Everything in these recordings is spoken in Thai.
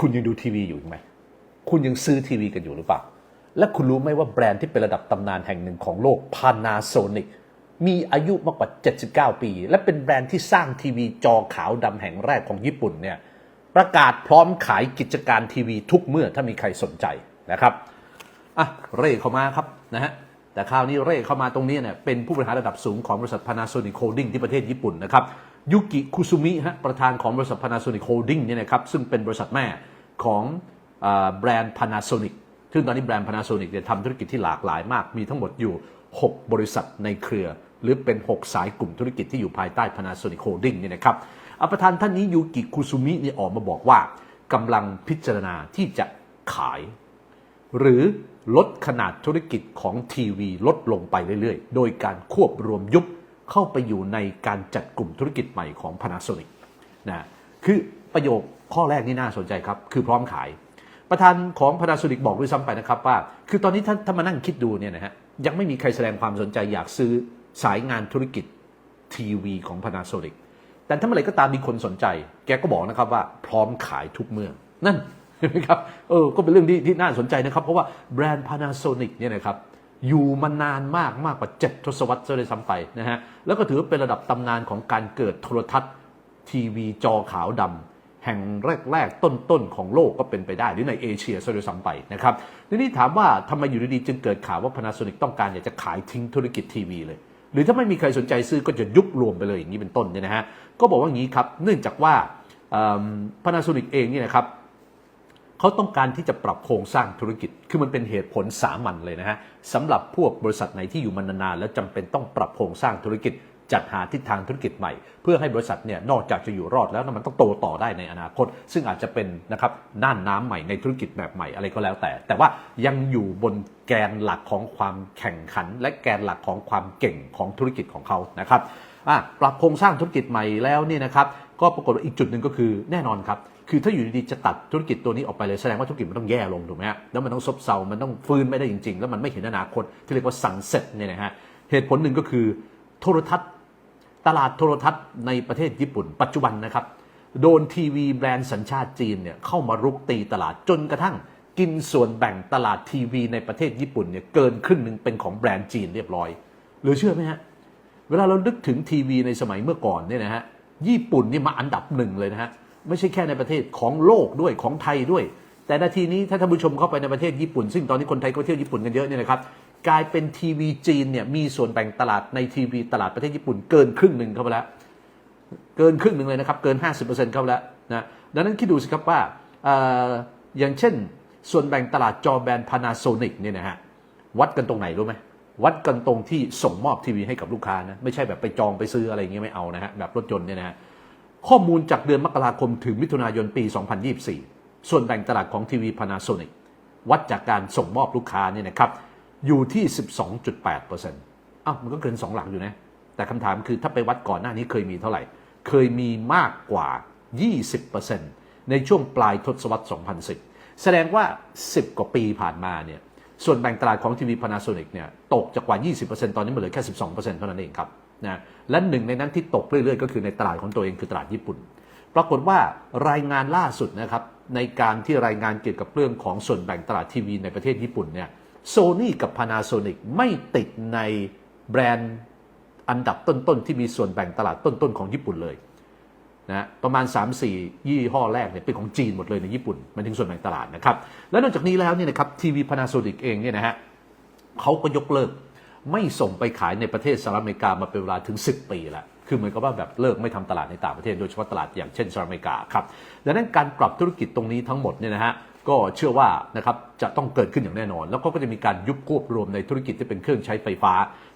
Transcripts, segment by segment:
คุณยังดูทีวีอยู่ไหม คุณยังซื้อทีวีกันอยู่หรือเปล่า และคุณรู้ไหมว่าแบรนด์ที่เป็นระดับตำนานแห่งหนึ่งของโลก Panasonic มีอายุมากกว่า 79 ปี และเป็นแบรนด์ที่สร้างทีวีจอขาวดำแห่งแรกของญี่ปุ่นเนี่ยประกาศพร้อมขายกิจการทีวีทุกเมื่อถ้ามีใครสนใจนะครับอะเร่เข้ามาครับนะฮะ แต่คราวนี้เร่เข้ามาตรงนี้เนี่ยเป็นผู้บริหารระดับสูงของบริษัท Panasonic Holding ที่ประเทศญี่ปุ่นนะครับยุกิคุซุมิฮะประธานของบริษัท Panasonic Holding เนี่ยนะครับซึ่งเป็นบริษัทแม่ของอแบรนด์ Panasonic ซึ่งตอนนี้แบรนด์ Panasonic เนี่ยทำธุรกิจที่หลากหลายมาก มีทั้งหมดอยู่ 6 บริษัทในเครือ หรือเป็น 6 สายกลุ่มธุรกิจที่อยู่ภายใต้ Panasonic Holding เนี่ยนะครับอะประธานท่านนี้ยุกิคุซุมิเนี่ยออกมาบอกว่ากำลังพิจารณาที่จะขาย หรือ ลดขนาดธุรกิจของทีวีลดลงไปเรื่อยๆ โดยการควบรวมยุบเข้าไปอยู่ในการจัดกลุ่มธุรกิจใหม่ของ Panasonic นะคือประโยคข้อแรกนี่น่าสนใจครับ คือพร้อมขาย ประธานของ Panasonic บอกด้วยซ้ำไปนะครับว่า คือตอนนี้ถ้าถ้ามานั่งคิดดูเนี่ยนะฮะยังไม่มีใครแสดงความสนใจอยากซื้อสายงานธุรกิจทีวีของ Panasonic แต่ถ้าเมื่อไหร่ก็ตามมีคนสนใจ แกก็บอกนะครับว่าพร้อมขายทุกเมื่อนั่น เห็นไหมครับเออก็เป็นเรื่องที่ที่น่าสนใจนะครับ เพราะว่าแบรนด์ Panasonic เนี่ยนะครับอยู่มานานมากมากกว่า 7 ทศวรรษจะเลยซ้ำไปนะฮะแล้วก็ถือเป็นระดับตำนานของการเกิดโทรทัศน์ ทีวีจอขาวดำแห่งแรก ๆ ต้น ๆ ของโลกก็เป็นไปได้ หรือในเอเชียซะด้วยซ้ำไปนะครับทีนี้ถามว่าทำไมอยู่ดีๆจึงเกิดข่าวว่า Panasonic ต้องการอยากจะขายทิ้งธุรกิจทีวีเลย หรือถ้าไม่มีใครสนใจซื้อก็จะยุบรวมไปเลยอย่างนี้เป็นต้นเนี่ยนะฮะก็บอกว่าอย่างนี้ครับเนื่องจากว่าพานาโซนิกเองเนี่ยนะครับ เขาต้องการที่จะปรับโครงสร้างธุรกิจ คือมันเป็นเหตุผลสามัญเลยนะฮะสำหรับพวกบริษัทไหนที่อยู่มานานๆแล้วจำเป็นต้องปรับโครงสร้างธุรกิจ จัดหาทิศทางธุรกิจใหม่ เพื่อให้บริษัทเนี่ยนอกจากจะอยู่รอดแล้วนะมันต้องโตต่อได้ในอนาคต ซึ่งอาจจะเป็นนะครับน่านน้ำใหม่ในธุรกิจแบบใหม่อะไรก็แล้วแต่ แต่ว่ายังอยู่บนแกนหลักของความแข่งขัน และแกนหลักของความเก่งของธุรกิจของเขานะครับอะปรับโครงสร้างธุรกิจใหม่แล้วนี่นะครับ ก็ปรากฏว่าอีกจุดหนึ่งก็คือแน่นอนครับ คือถ้าอยู่ดีๆจะตัดธุรกิจตัวนี้ออกไปเลยแสดงว่าธุรกิจมันต้องแย่ลงถูกไหมฮะแล้วมันต้องซบเซา มันต้องฟื้นไม่ได้จริง ๆ แล้วมันไม่เห็นอนาคตที่เรียกว่าสันเซ็ตเนี่ยนะฮะเหตุผลหนึ่งก็คือโทรทัศน์ตลาดโทรทัศน์ในประเทศญี่ปุ่น ปัจจุบันนะครับโดนทีวีแบรนด์สัญชาติจีนเนี่ยเข้ามารุกตีตลาดจนกระทั่งกินส่วนแบ่งตลาดทีวีในประเทศญี่ปุ่นเนี่ยเกินครึ่งหนึ่งเป็นของแบรนด์จีนเรียบร้อยเหรือเชื่อไหมฮะเวลาเรานึกถึงทีวีในสมัยเมื่อก่อนเนี่ยนะฮะ ญี่ปุ่นนี่มาอันดับหนึ่งเลยนะฮะ ไม่ใช่แค่ในประเทศของโลกด้วยของไทยด้วย แต่นาทีนี้ถ้าท่านผู้ชมเข้าไปในประเทศญี่ปุ่น ซึ่งตอนนี้คนไทยก็เที่ยวญี่ปุ่นกันเยอะเนี่ยนะครับกลายเป็นทีวีจีนเนี่ยมีส่วนแบ่งตลาดในทีวีตลาดประเทศญี่ปุ่นเกินครึ่งหนึ่งเข้าไปแล้ว เกินครึ่งหนึ่งเลยนะครับ เกิน 50%เข้าไปแล้วนะดังนั้นคิดดูสิครับว่าออย่างเช่น ส่วนแบ่งตลาดจอแบน Panasonic เนี่ยนะฮะวัดกันตรงไหนรู้ไหม วัดกันตรงที่ส่งมอบทีวีให้กับลูกค้านะไม่ใช่แบบไปจองไปซื้ออะไรอย่างเงี้ยไม่เอานะฮะแบบรถยนต์เนี่ยนะฮะข้อมูลจากเดือนมกราคมถึงมิถุนายนปี 2024 ส่วนแบ่งตลาดของทีวี Panasonic วัดจากการส่งมอบลูกค้าเนี่ยนะครับอยู่ที่ 12.8%อ้าวมันก็เกิน 2 หลักอยู่นะ แต่คำถามคือถ้าไปวัดก่อนหน้านี้เคยมีเท่าไหร่ เคยมีมากกว่า 20%ในช่วงปลายทศวรรษ 2010 แสดงว่า 10 กว่าปีผ่านมาเนี่ย ส่วนแบ่งตลาดของทีวี Panasonic เนี่ยตกจากกว่า 20%ตอนนี้มันเหลือแค่ 12%เท่านั้นเองครับนะและหนึ่งในนั้นที่ตกเรื่อยๆ ก็คือในตลาดของตัวเองคือตลาดญี่ปุ่น ปรากฏว่ารายงานล่าสุดนะครับในการที่รายงานเกี่ยวกับเรื่องของส่วนแบ่งตลาดทีวีในประเทศญี่ปุ่นเนี่ยโซนี่กับ Panasonic ไม่ติดในแบรนด์อันดับต้นๆ ที่มีส่วนแบ่งตลาดต้นๆ ของญี่ปุ่นเลย นะประมาณ 3-4 ยี่ห้อแรกเนี่ยเป็นของจีนหมดเลยในญี่ปุ่น มันถึงส่วนแบ่งตลาดนะครับ และนอกจากนี้แล้วเนี่ยนะครับทีวี Panasonic เองเนี่ยนะฮะเขาก็ยกเลิกไม่ส่งไปขายในประเทศสหรัฐอเมริกามาเป็นเวลาถึง 10 ปีแล้วคือเหมือนกับว่าแบบเลิกไม่ทำตลาดในต่างประเทศโดยเฉพาะตลาดอย่างเช่นสหรัฐอเมริกาครับดังนั้นการปรับธุรกิจตรงนี้ทั้งหมดเนี่ยนะฮะก็เชื่อว่านะครับจะต้องเกิดขึ้นอย่างแน่นอน แล้วก็จะมีการยุบควบรวมในธุรกิจที่เป็นเครื่องใช้ไฟฟ้า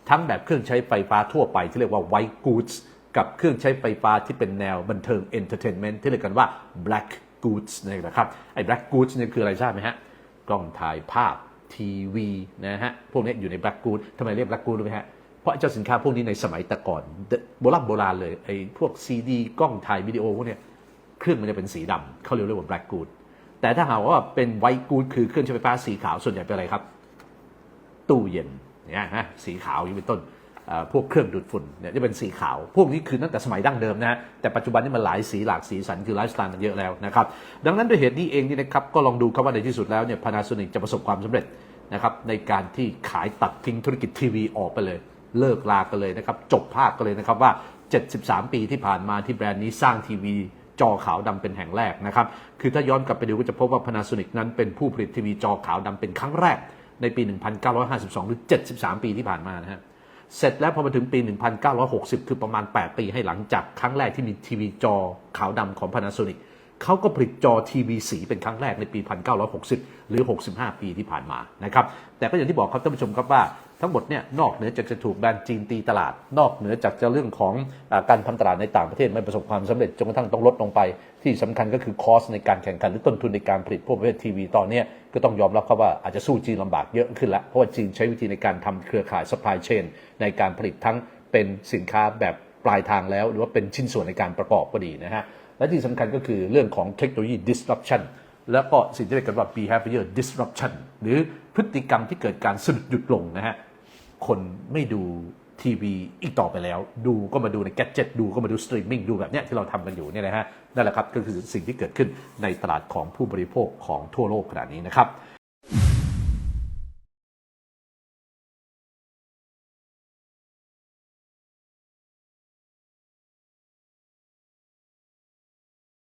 ทั้งแบบเครื่องใช้ไฟฟ้าทั่วไปที่เรียกว่า white goods กับเครื่องใช้ไฟฟ้าที่เป็นแนวบันเทิง entertainment ที่เรียกกันว่า black goods นะครับไอ้ black goods นี่คืออะไรทราบไหมฮะกล้องถ่ายภาพทีวีนะฮะพวกนี้อยู่ใน black goods ทำไมเรียก black goods รู้ไหมฮะเพราะเจ้าสินค้าพวกนี้ในสมัยต่ก่อนโบราณโบราณเลยไอ้พวกซีดีกล้องถ่ายวิดีโอพวกนี้เครื่องมันจะเป็นสีดำเขาเรียกว่า black goods แต่ถ้าหากว่าเป็นไวท์กูดคือเครื่องใช้ไฟฟ้าสีขาวส่วนใหญ่เป็นอะไรครับ ตู้เย็นเนี่ยฮะสีขาวอยู่เป็นต้น พวกเครื่องดูดฝุ่นเนี่ยจะเป็นสีขาว พวกนี้คือตั้งแต่สมัยดั้งเดิมนะฮะแต่ปัจจุบันนี้มันหลายสีหลากสีสันคือไลฟ์สไตล์มันเยอะแล้วนะครับดังนั้นด้วยเหตุนี้เองนี่นะครับก็ลองดูครับว่าในที่สุดแล้วเนี่ย Panasonic จะประสบความสำเร็จนะครับในการที่ขายตัดทิ้งธุรกิจทีวีออกไปเลย เลิกลากันเลยนะครับจบภาคกันเลยนะครับว่า 73 ปีที่ผ่านมาที่แบรนด์นี้สร้างทีวีจอขาวดำเป็นแห่งแรกนะครับ คือถ้าย้อนกลับไปดูก็จะพบว่า Panasonic นั้นเป็นผู้ผลิตทีวีจอขาวดำเป็นครั้งแรก ในปี 1952 หรือ 73 ปีที่ผ่านมานะฮะ เสร็จแล้วพอมาถึงปี 1960 คือประมาณ 8 ปีให้หลังจากครั้งแรกที่มีทีวีจอขาวดำของ Panasonic เขาก็ผลิตจอทีวีสีเป็นครั้งแรกในปี 1960 หรือ 65 ปีที่ผ่านมานะครับ แต่ก็อย่างที่บอกครับท่านผู้ชมครับว่า ทั้งหมดเนี่ยนอกเหนือจากจะถูกแบรนด์จีนตีตลาด นอกเหนือจากจะเรื่องของอการทำตลาดในต่างประเทศไม่ประสบความสำเร็จจนกระทั่งต้องลดลงไป ที่สำคัญก็คือคอสในการแข่งขันหรือต้นทุนในการผลิตพวกประเภททีวีตอนนี้ก็ต้องยอมรับครับว่าอาจจะสู้จีนลำบากเยอะขึ้นแล้วเพราะว่าจีนใช้วิธีในการทำเครือข่าย supply chain ในการผลิตทั้งเป็นสินค้าแบบปลายทางแล้ว หรือว่าเป็นชิ้นส่วนในการประกอบก็ดีนะฮะและที่สำคัญก็คือเรื่องของเทคโนโลยี disruption แล้วก็สิ่งที่เรียกกันว่า behavior disruption หรือพฤติกรรมที่เกิดการสะดุดหยุดลงนะฮะ คนไม่ดูทีวีอีกต่อไปแล้ว ดูก็มาดูในแก d เจ็ตดูก็มาดูสตรีมมิ่งดูแบบเนี้ยที่เราทำกันอยู่เนี่ยนะฮะนั่นแหละครับก็คือสิ่งที่เกิดขึ้นในตลาดของผู้บริโภคของทั่วโลกขณะนี้นะครับ